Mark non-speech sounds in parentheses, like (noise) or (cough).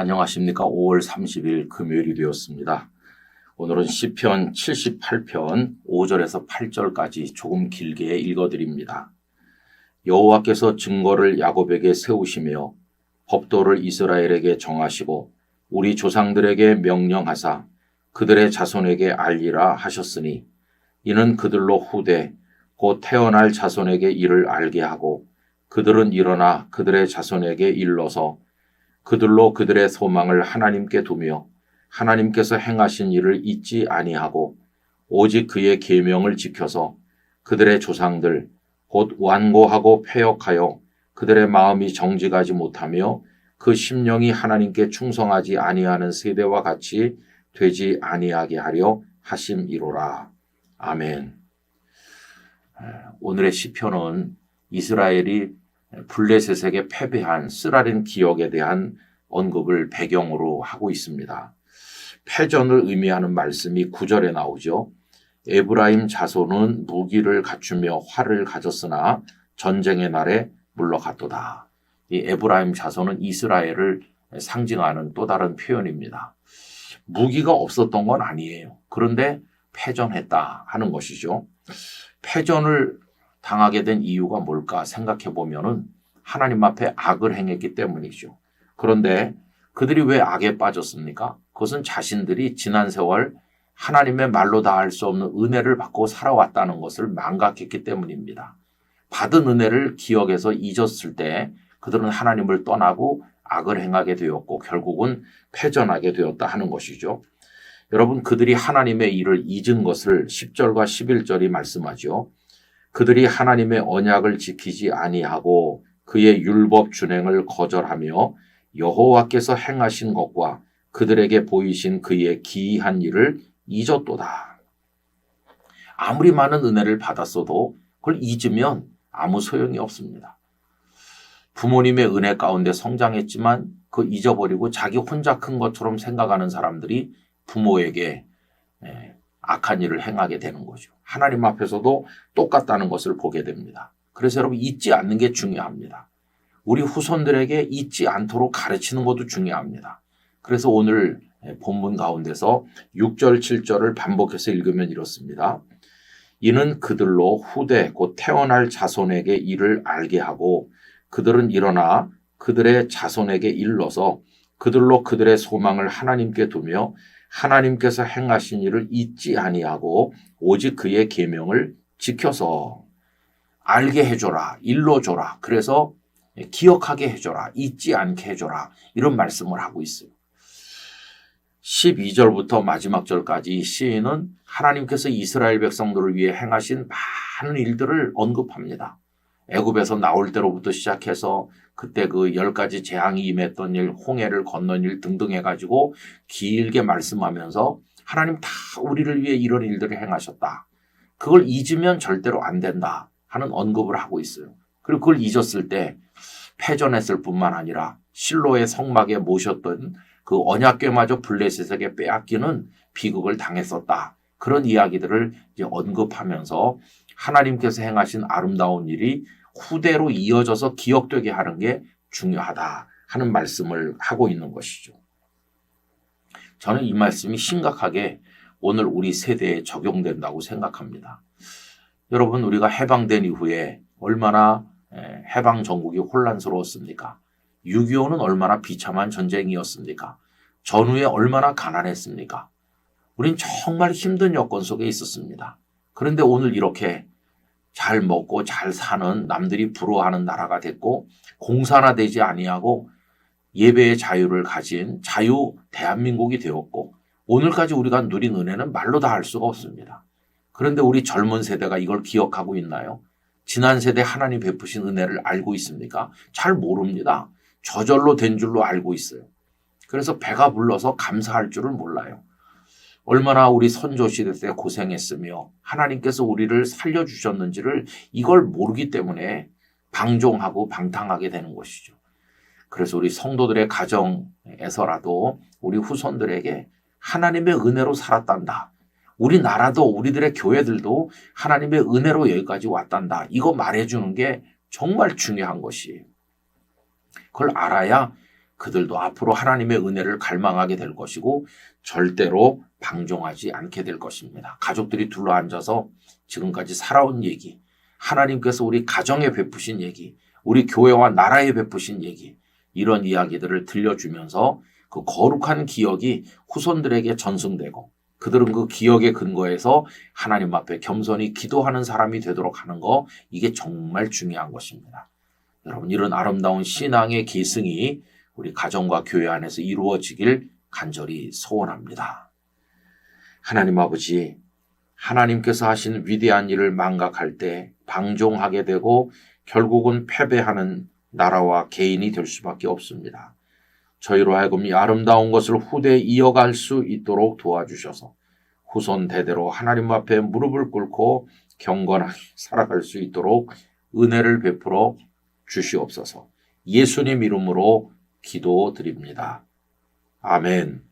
안녕하십니까. 5월 30일 금요일이 되었습니다. 오늘은 시편 78편 5절에서 8절까지 조금 길게 읽어드립니다. 여호와께서 증거를 야곱에게 세우시며 법도를 이스라엘에게 정하시고 우리 조상들에게 명령하사 그들의 자손에게 알리라 하셨으니 이는 그들로 후대 곧 태어날 자손에게 이를 알게 하고 그들은 일어나 그들의 자손에게 일러서 그들로 그들의 소망을 하나님께 두며 하나님께서 행하신 일을 잊지 아니하고 오직 그의 계명을 지켜서 그들의 조상들 곧 완고하고 폐역하여 그들의 마음이 정직하지 못하며 그 심령이 하나님께 충성하지 아니하는 세대와 같이 되지 아니하게 하려 하심이로라. 아멘. 오늘의 시편은 이스라엘이 블레셋에게 패배한 쓰라린 기억에 대한 언급을 배경으로 하고 있습니다. 패전을 의미하는 말씀이 구절에 나오죠. 에브라임 자손은 무기를 갖추며 활을 가졌으나 전쟁의 날에 물러갔도다. 이 에브라임 자손은 이스라엘을 상징하는 또 다른 표현입니다. 무기가 없었던 건 아니에요. 그런데 패전했다 하는 것이죠. 패전을 당하게 된 이유가 뭘까 생각해 보면은 하나님 앞에 악을 행했기 때문이죠. 그런데 그들이 왜 악에 빠졌습니까? 그것은 자신들이 지난 세월 하나님의 말로 다할수 없는 은혜를 받고 살아왔다는 것을 망각했기 때문입니다. 받은 은혜를 기억해서 잊었을 때 그들은 하나님을 떠나고 악을 행하게 되었고 결국은 패전하게 되었다 하는 것이죠. 여러분 그들이 하나님의 일을 잊은 것을 10절과 11절이 말씀하죠. 그들이 하나님의 언약을 지키지 아니하고 그의 율법 준행을 거절하며 여호와께서 행하신 것과 그들에게 보이신 그의 기이한 일을 잊었도다. 아무리 많은 은혜를 받았어도 그걸 잊으면 아무 소용이 없습니다. 부모님의 은혜 가운데 성장했지만 그 잊어버리고 자기 혼자 큰 것처럼 생각하는 사람들이 부모에게 예, 악한 일을 행하게 되는 거죠. 하나님 앞에서도 똑같다는 것을 보게 됩니다. 그래서 여러분 잊지 않는 게 중요합니다. 우리 후손들에게 잊지 않도록 가르치는 것도 중요합니다. 그래서 오늘 본문 가운데서 6절, 7절을 반복해서 읽으면 이렇습니다. 이는 그들로 후대 곧 태어날 자손에게 이를 알게 하고 그들은 일어나 그들의 자손에게 일러서 그들로 그들의 소망을 하나님께 두며 하나님께서 행하신 일을 잊지 아니하고 오직 그의 계명을 지켜서 알게 해줘라, 일러줘라. 그래서 기억하게 해줘라, 잊지 않게 해줘라. 이런 말씀을 하고 있어요. 12절부터 마지막 절까지 시인은 하나님께서 이스라엘 백성들을 위해 행하신 많은 일들을 언급합니다. 애굽에서 나올 때로부터 시작해서 그때 그 열 가지 재앙이 임했던 일, 홍해를 건넌 일 등등 해가지고 길게 말씀하면서 하나님 다 우리를 위해 이런 일들을 행하셨다. 그걸 잊으면 절대로 안 된다 하는 언급을 하고 있어요. 그리고 그걸 잊었을 때 패전했을 뿐만 아니라 실로의 성막에 모셨던 그 언약궤마저 블레셋에게 빼앗기는 비극을 당했었다. 그런 이야기들을 이제 언급하면서 하나님께서 행하신 아름다운 일이 후대로 이어져서 기억되게 하는 게 중요하다 하는 말씀을 하고 있는 것이죠. 저는 이 말씀이 심각하게 오늘 우리 세대에 적용된다고 생각합니다. 여러분, 우리가 해방된 이후에 얼마나 해방 전국이 혼란스러웠습니까? 6.25는 얼마나 비참한 전쟁이었습니까? 전후에 얼마나 가난했습니까? 우린 정말 힘든 여건 속에 있었습니다. 그런데 오늘 이렇게 잘 먹고 잘 사는 남들이 부러워하는 나라가 됐고 공산화되지 아니하고 예배의 자유를 가진 자유 대한민국이 되었고 오늘까지 우리가 누린 은혜는 말로 다 할 수가 없습니다. 그런데 우리 젊은 세대가 이걸 기억하고 있나요? 지난 세대 하나님 베푸신 은혜를 알고 있습니까? 잘 모릅니다. 저절로 된 줄로 알고 있어요. 그래서 배가 불러서 감사할 줄을 몰라요. 얼마나 우리 선조 시대 때 고생했으며 하나님께서 우리를 살려주셨는지를 이걸 모르기 때문에 방종하고 방탕하게 되는 것이죠. 그래서 우리 성도들의 가정에서라도 우리 후손들에게 하나님의 은혜로 살았단다. 우리나라도 우리들의 교회들도 하나님의 은혜로 여기까지 왔단다. 이거 말해주는 게 정말 중요한 것이에요. 그걸 알아야 그들도 앞으로 하나님의 은혜를 갈망하게 될 것이고 절대로 방종하지 않게 될 것입니다. 가족들이 둘러앉아서 지금까지 살아온 얘기, 하나님께서 우리 가정에 베푸신 얘기, 우리 교회와 나라에 베푸신 얘기, 이런 이야기들을 들려주면서 그 거룩한 기억이 후손들에게 전승되고 그들은 그 기억의 근거에서 하나님 앞에 겸손히 기도하는 사람이 되도록 하는 거 이게 정말 중요한 것입니다. 여러분 이런 아름다운 신앙의 계승이 우리 가정과 교회 안에서 이루어지길 간절히 소원합니다. 하나님 아버지 하나님께서 하신 위대한 일을 망각할 때 방종하게 되고 결국은 패배하는 나라와 개인이 될 수밖에 없습니다. 저희로 하여금 이 아름다운 것을 후대에 이어갈 수 있도록 도와주셔서 후손 대대로 하나님 앞에 무릎을 꿇고 경건하게 (laughs) 살아갈 수 있도록 은혜를 베풀어 주시옵소서. 예수님 이름으로 기도드립니다. 아멘.